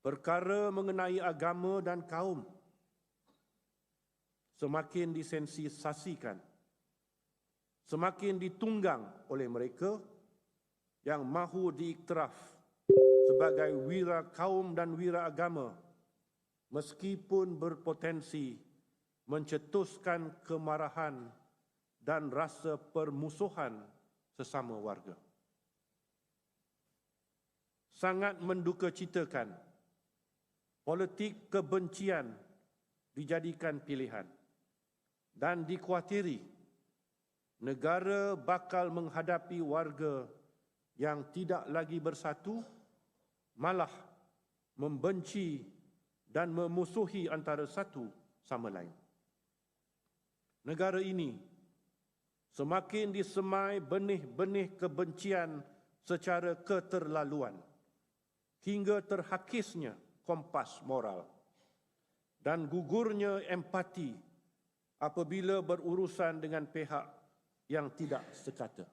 perkara mengenai agama dan kaum semakin disensisasikan, semakin ditunggang oleh mereka yang mahu diiktiraf sebagai wira kaum dan wira agama meskipun berpotensi mencetuskan kemarahan dan rasa permusuhan sesama warga. Sangat menduka citakan politik kebencian dijadikan pilihan dan dikuatiri negara bakal menghadapi warga yang tidak lagi bersatu malah membenci dan memusuhi antara satu sama lain. Negara ini semakin disemai benih-benih kebencian secara keterlaluan hingga terhakisnya kompas moral dan gugurnya empati apabila berurusan dengan pihak yang tidak sekata.